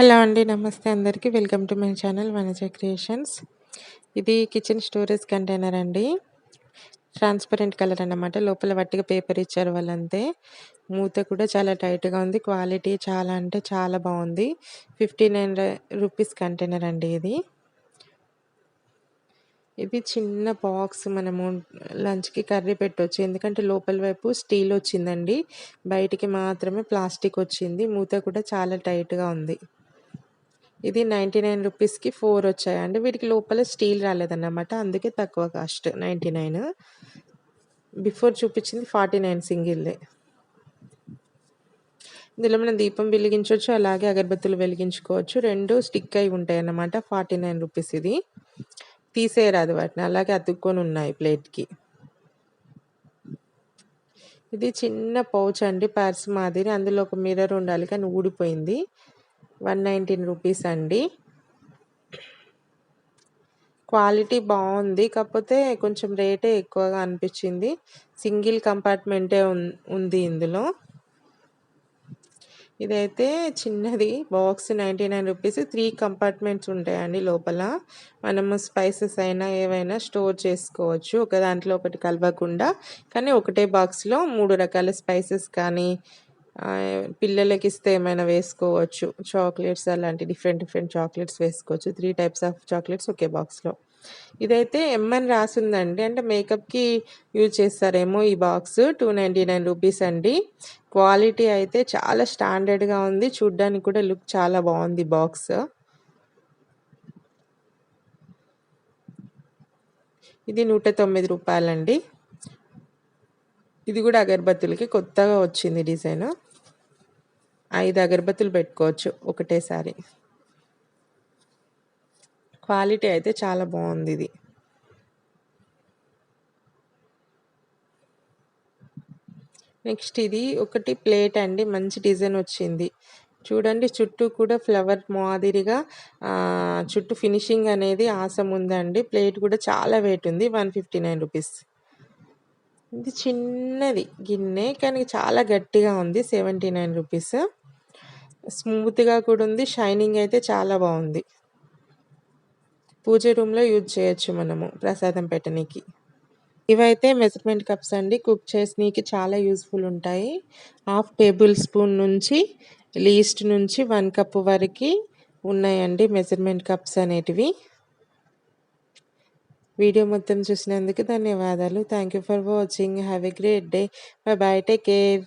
Hello అండి. నమస్తే అందరికీ welcome to my channel Vanaja creations. ఇది కిచెన్ స్టోరేజ్ కంటైనర్ అండి. ట్రాన్స్పరెంట్ కలర్ అన్నమాట. లోపల వట్టిగా పేపర్ ఇచ్చారు వాళ్ళంతే. మూత కూడా చాలా టైట్‌గా ఉంది. క్వాలిటీ చాలా అంటే చాలా బాగుంది ఫిఫ్టీ నైన్ రూపీస్ కంటైనర్ అండి ఇది. ఇది చిన్న బాక్స్ మనము లంచ్‌కి కర్రీ పెట్టొచ్చు. ఎందుకంటే లోపల వైపు స్టీల్ వచ్చిందండి. బయటికి మాత్రమే ప్లాస్టిక్ వచ్చింది. మూత కూడా చాలా టైట్‌గా ఉంది. ఇది 99 రూపీస్‌కి ఫోర్ వచ్చాయండి. వీటికి లోపల స్టీల్ రాలేదన్నమాట. అందుకే తక్కువ కాస్ట్ 99. బిఫోర్ చూపించింది 49 సింగిల్‌దే. ఇందులో మనం దీపం వెలిగించవచ్చు అలాగే అగరబత్తులు వెలిగించుకోవచ్చు. రెండు స్టిక్ అయి ఉంటాయి అన్నమాట ఫార్టీ నైన్ రూపీస్ ఇది. తీసేయరాదు వాటిని. అలాగే అతుక్కొని ఉన్నాయి ప్లేట్‌కి. ఇది చిన్న పౌచ్ అండి. పర్స్ మాదిరి. అందులో ఒక మిర్రర్ ఉండాలి కానీ ఊడిపోయింది. 119 రూపీస్ అండి. క్వాలిటీ బాగుంది కాకపోతే కొంచెం రేటే ఎక్కువగా అనిపించింది. సింగిల్ కంపార్ట్మెంటే ఉంది ఇందులో. ఇదైతే చిన్నది బాక్స్ 99 రూపీస్. త్రీ కంపార్ట్మెంట్స్ ఉంటాయండి లోపల. మనము స్పైసెస్ అయినా ఏవైనా స్టోర్ చేసుకోవచ్చు. ఒక దాంట్లో ఒకటి కలవకుండా. కానీ ఒకటే బాక్స్‌లో మూడు రకాల స్పైసెస్ కానీ పిల్లలకి ఇస్తే ఏమైనా వేసుకోవచ్చు. చాక్లెట్స్ అలాంటి డిఫరెంట్ డిఫరెంట్ చాక్లెట్స్ వేసుకోవచ్చు. త్రీ టైప్స్ ఆఫ్ చాక్లెట్స్ ఒకే బాక్స్‌లో. ఇదైతే ఎం అని అంటే మేకప్‌కి యూజ్ చేస్తారేమో ఈ బాక్స్. 299 రూపీస్ అండి. క్వాలిటీ అయితే చాలా స్టాండర్డ్‌గా ఉంది. చూడ్డానికి కూడా లుక్ చాలా బాగుంది బాక్స్. ఇది 109 రూపాయలండి. ఇది కూడా అగరబత్తులకి కొత్తగా వచ్చింది డిజైన్. ఐదు అగరబత్తులు పెట్టుకోవచ్చు ఒకటేసారి. క్వాలిటీ అయితే చాలా బాగుంది ఇది నెక్స్ట్ ఇది ఒకటి ప్లేట్ అండి. మంచి డిజైన్ వచ్చింది. చూడండి చుట్టూ కూడా ఫ్లవర్ మాదిరిగా చుట్టూ ఫినిషింగ్ అనేది ఆసం ఉందండి. ప్లేట్ కూడా చాలా వెయిట్ ఉంది. 159 రూపీస్. ఇది చిన్నది గిన్నె. కానీ చాలా గట్టిగా ఉంది. 79 రూపీస్. స్మూత్‌గా కూడా ఉంది. షైనింగ్ అయితే చాలా బాగుంది పూజ రూమ్‌లో యూజ్ చేయొచ్చు మనము ప్రసాదం పెట్టనీకి. ఇవైతే మెజర్‌మెంట్ కప్స్ అండి. కుక్ చేసినీకి చాలా యూస్ఫుల్ ఉంటాయి. హాఫ్ టేబుల్ స్పూన్ నుంచి లీస్ట్ నుంచి వన్ కప్ వరకు ఉన్నాయండి మెజర్‌మెంట్ కప్స్ అనేటివి. వీడియో మొత్తం చూసినందుకు ధన్యవాదాలు. Thank you for watching. Have a great day. Bye bye. Take care.